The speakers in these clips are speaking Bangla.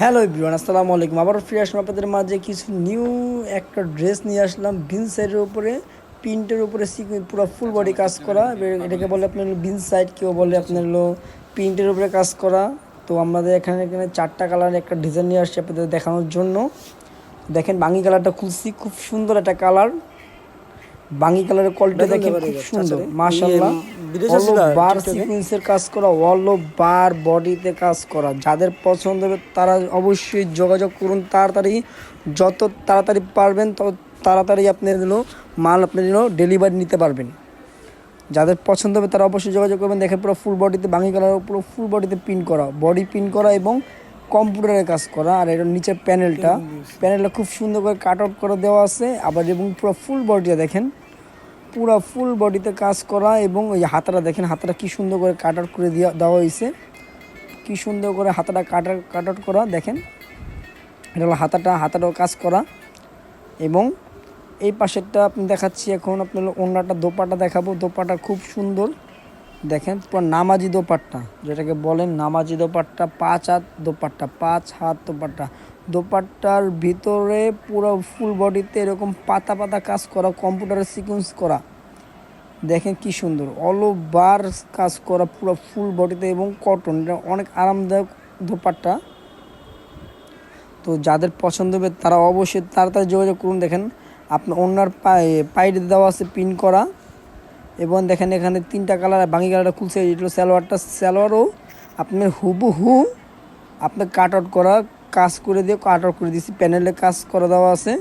হ্যালো ইব্রিয়ান আসসালামু আলাইকুম। আবার ফিরে আসলাম আপনাদের মাঝে কিছু নিউ একটা ড্রেস নিয়ে আসলাম। বিন সাইডের উপরে, প্রিন্টের উপরে পুরো ফুল বডি কাজ করা। এটাকে বলে আপনার বিন সাইড কেউ বলে আপনার হলো প্রিন্টের উপরে কাজ করা। তো আমাদের এখানে এখানে চারটা কালার একটা ডিজাইন নিয়ে আসছে আপনাদের দেখানোর জন্য। দেখেন বাঙি কালারটা খুলছি, খুব সুন্দর একটা কালার বাঙি কালারের কোয়ালিটি দেখেন খুব সুন্দর মাশাআল্লাহ। বার। সিকুয়েন্সের কাজ করা অল বার বডিতে কাজ করা। যাদের পছন্দ হবে তারা অবশ্যই যোগাযোগ করুন তাড়াতাড়ি যত তাড়াতাড়ি পারবেন তত তাড়াতাড়ি আপনি হলো মাল আপনি হলো ডেলিভারি নিতে পারবেন। যাদের পছন্দ হবে তারা অবশ্যই যোগাযোগ করবেন। দেখেন পুরো ফুল বডিতে বাঙি কালার পুরো ফুল বডিতে প্রিন্ট করা। বডি প্রিন্ট করা এবং কম্পিউটারে কাজ করা আর এটার নিচের প্যানেলটা প্যানেলটা খুব সুন্দর করে কাট আউট করে দেওয়া আছে আবার এবং পুরো ফুল বডিটা দেখেন পুরো ফুল বডিতে কাজ করা এবং ওই হাতাটা দেখেন হাতাটা কি সুন্দর করে কাট আউট করে দেওয়া দেওয়া হয়েছে। কি সুন্দর করে হাতাটা কাট কাট আউট করা দেখেন। এটা হলো হাতাটা হাতাটাও কাজ করা। এবং এই পাশেরটা আপনি দেখাচ্ছি এখন আপনার অন্যটা দোপাটা দেখাবো দোপাটা খুব সুন্দর। দেখেন পুরো নামাজি দোপাট্টা, যেটাকে বলেন নামাজি দোপাট্টা, পাঁচ হাত দোপাট্টা, পাঁচ হাত দোপাট্টা। দোপাট্টার ভিতরে পুরো ফুল বডিতে এরকম পাতা পাতা কাজ করা কম্পিউটারের সিকোয়েন্স করা। দেখেন কি সুন্দর অল বার কাজ করা পুরো ফুল বডিতে এবং কটন এটা অনেক আরামদায়ক দোপাট্টা। তো যাদের পছন্দ হবে তারা অবশ্যই তাড়াতাড়ি যোগাযোগ করুন। দেখেন আপনার ওনার পায়ে পাইডে দেওয়া আছে পিন করা। এবং দেখেন এখানে তিনটা কালার বাঙি কালারটা খুলছে এটা সালোয়ারটা। সালোয়ারও আপনার হুবহু আপনার কাট আউট করা কাজ করে দিয়ে কাট আউট করে দিয়েছি। প্যানেলে কাজ করে দেওয়া আছে।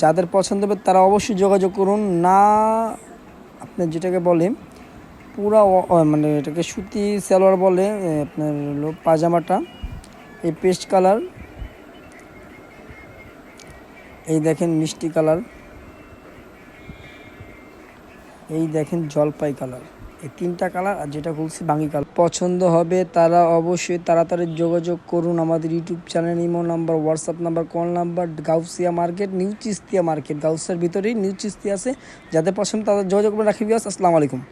যাদের পছন্দ হবে তারা অবশ্যই যোগাযোগ করুন। না, আপনার যেটাকে বলে, পুরা মানে এটাকে সুতি সালোয়ার বলে আপনার হলো পাজামাটা। এই পেস্ট কালার, এই দেখেন মিষ্টি কালার। এই দেখেন জলপাই কালার। এই তিনটা কালার আর যেটা বলছি বাঙি কালার। পছন্দ হবে তারা অবশ্যই তাড়াতাড়ি যোগাযোগ করুন আমাদের YouTube channel, imo number, WhatsApp number, call number, Gausia market, new Chistia market. গাউসিয়ার ভিতরেই নিউ চিস্তিয়া আছে। যাদের পছন্দ তাদের যোগাযোগ করে রাখি বিয়াস আসসালামু আলাইকুম।